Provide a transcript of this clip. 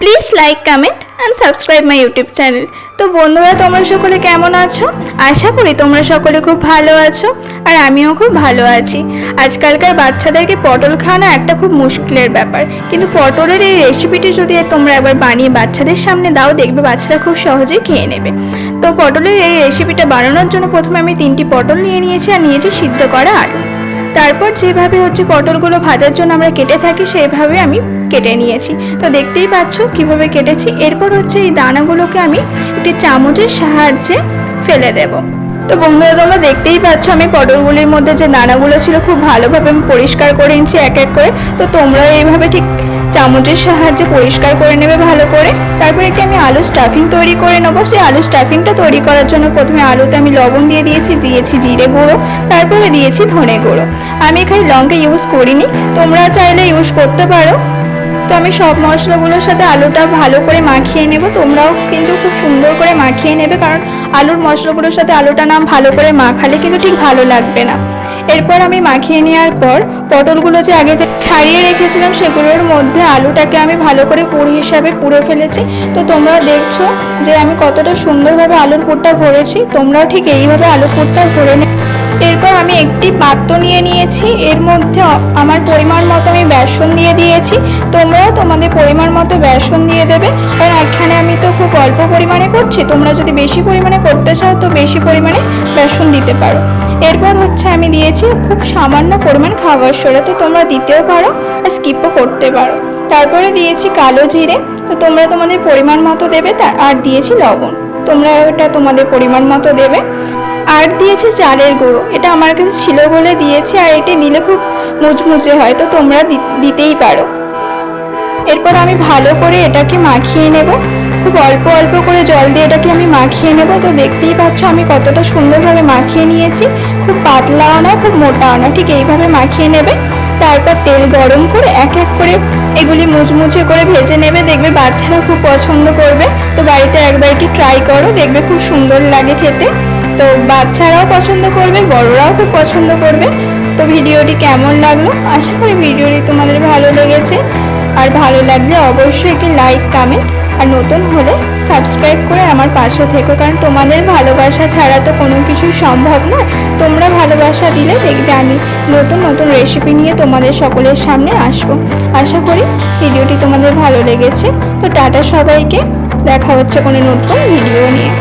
Please like comment and subscribe my YouTube channel তো বন্ধুরা, তোমরা সকলে কেমন আছো? আশা করি তোমরা সকলে খুব ভালো আছো আর আমিও খুব ভালো আছি। আজকালকার বাচ্চাদেরকে পটল খাওয়ানো একটা খুব মুশকিলের ব্যাপার। কিন্তু পটলের এই রেসিপিটি যদি তোমরা একবার বানিয়ে বাচ্চাদের সামনে দাও, দেখবে বাচ্চারা খুব সহজেই খেয়ে নেবে। তো পটলের এই রেসিপিটা বানানোর জন্য প্রথমে আমি তিনটি পটল নিয়ে নিয়েছি আর নিয়েছি সিদ্ধ করা আলু। তারপর যেভাবে হচ্ছে পটলগুলো ভাজার জন্য আমরা কেটে থাকি, সেভাবে আমি কেটে নিয়েছি। তো দেখতেই পাচ্ছ কীভাবে কেটেছি। এরপর হচ্ছে এই দানাগুলোকে আমি একটি চামচের সাহায্যে ফেলে দেব। তো বন্ধুরা, তোমরা দেখতেই পাচ্ছ আমি পটলগুলির মধ্যে যে দানাগুলো ছিল, খুব ভালোভাবে আমি পরিষ্কার করে নিচ্ছি এক এক করে। তো তোমরা এইভাবে ঠিক চামচের সাহায্যে পরিষ্কার করে নেবে ভালো করে। তারপরে একটি আমি আলু স্টাফিং তৈরি করে নেব। সেই আলু স্টাফিংটা তৈরি করার জন্য প্রথমে আলুতে আমি লবণ দিয়ে দিয়েছি দিয়েছি জিরে গুঁড়ো, তারপরে দিয়েছি ধনে গুঁড়ো। আমি এখানে লঙ্কা ইউজ করিনি, তোমরা চাইলে ইউজ করতে পারো। তো আমি সব মশলাগুলোর সাথে আলুটা ভালো করে মাখিয়ে নেব। তোমরাও কিন্তু খুব সুন্দর করে মাখিয়ে নেবে, কারণ আলুর মশলাগুলোর সাথে আলুটা নাম ভালো করে মাখালে কিন্তু ঠিক ভালো লাগবে না। এরপর আমি মাখিয়ে নেওয়ার পর পটলগুলো যে আগে যে ছাড়িয়ে রেখেছিলাম সেগুলোর মধ্যে আলুটাকে আমি ভালো করে পুর হিসাবে পুড়ে ফেলেছি। তো তোমরা দেখছ যে আমি কতটা সুন্দরভাবে আলুর পুরটা ভরেছি। তোমরাও ঠিক এইভাবে আলু পুরটা ভরে নে এরপর আমি একটি পাত্র নিয়ে নিয়েছি। এর মধ্যে আমার পরিমাণ মতো আমি বেসন দিয়ে দিয়েছি। তোমরাও তোমাদের পরিমাণ মতো বেসন দিয়ে দেবে। কারণ এখানে আমি তো খুব অল্প পরিমাণে করছি। তোমরা যদি বেশি পরিমাণে করতে চাও, তো বেশি পরিমাণে বেসন দিতে পারো। এরপর হচ্ছে আমি দিয়েছি খুব সামান্য পরিমাণ খাবার সোডা। তো তোমরা দিতেও পারো আর স্কিপও করতে পারো। তারপরে দিয়েছি কালো জিরে। তো তোমরা তোমাদের পরিমাণ মতো দেবে। আর দিয়েছি লবণ। তোমরা ওটা তোমাদের পরিমাণ মতো দেবে। আর দিয়েছে চালের গুঁড়ো। এটা আমার কাছে ছিল বলে দিয়েছি আর এটি দিলে খুব মুচমুচে হয়, তো তোমরা দিতেই পারো। এরপর আমি ভালো করে এটাকে মাখিয়ে নেব। খুব অল্প অল্প করে জল দিয়ে এটাকে আমি মাখিয়ে নেব। তো দেখতেই পাচ্ছ আমি কতটা সুন্দরভাবে মাখিয়ে নিয়েছি। খুব পাতলাও না, খুব মোটাও না, ঠিক এইভাবে মাখিয়ে নেবে। তারপর তেল গরম করে এক এক করে এগুলি মুচমুচে করে ভেজে নেবে। দেখবে বাচ্চারা খুব পছন্দ করবে। তো বাড়িতে একবার একটু ট্রাই করো, দেখবে খুব সুন্দর লাগে খেতে। তো বাচ্চারাও পছন্দ করবে, বড়রাও খুব পছন্দ করবে। তো ভিডিওটি কেমন লাগল? আশা করি ভিডিওটি তোমাদের ভালো লেগেছে। আর ভালো লাগলে অবশ্যই একটি লাইক, কমেন্ট আর নতুন হলে সাবস্ক্রাইব করে আমার পাশে থেকো। কারণ তোমাদের ভালোবাসা ছাড়া তো কোনো কিছুই সম্ভব না। তোমরা ভালোবাসা দিলে দেখবে আমি নতুন নতুন রেসিপি নিয়ে তোমাদের সকলের সামনে আসব। আশা করি ভিডিওটি তোমাদের ভালো লেগেছে। তো টাটা সবাইকে। দেখা হচ্ছে কোনো নতুন ভিডিও নিয়ে।